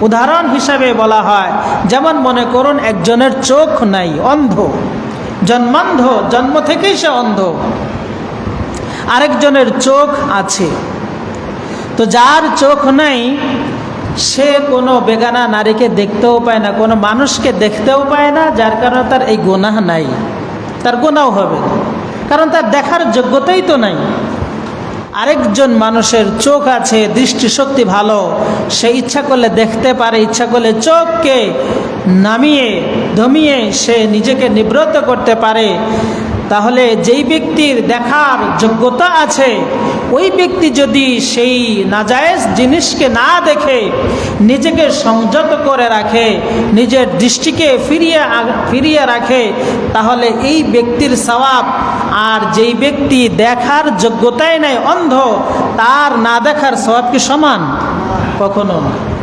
উদাহরণ হিসাবে বলা হয়, যেমন মনে করুন একজনের চোখ নাই, অন্ধ। জন্মান্ধ, জন্ম থেকেই সে অন্ধ। আরেকজনের চোখ আছে। তো যার চোখ নাই, সে কোনো বেগানা নারীকে দেখতেও পায় না, কোনো মানুষকে দেখতেও পায় না, যার কারণে তার এই গোনাহ নাই। তার গোনাও হবে। কারণ তার দেখার যোগ্যতাই তো নাই। আরেকজন মানুষের চোখ আছে, দৃষ্টিশক্তি ভালো, সে ইচ্ছা করলে দেখতে পারে, ইচ্ছা করলে চোখকে নামিয়ে, ধমিয়ে সে নিজেকে নিবৃত্ত করতে পারে। তাহলে যেই ব্যক্তির দেখার যোগ্যতা আছে, ওই ব্যক্তি যদি সেই নাজায়েজ জিনিসকে না দেখে, নিজেকে সংযত করে রাখে, নিজের দৃষ্টিকে ফিরিয়ে ফিরিয়ে রাখে, তাহলে এই ব্যক্তির সওয়াব আর যেই ব্যক্তি দেখার যোগ্যতাই নাই অন্ধ, তার না দেখার সওয়াব কি সমান? কখনো না।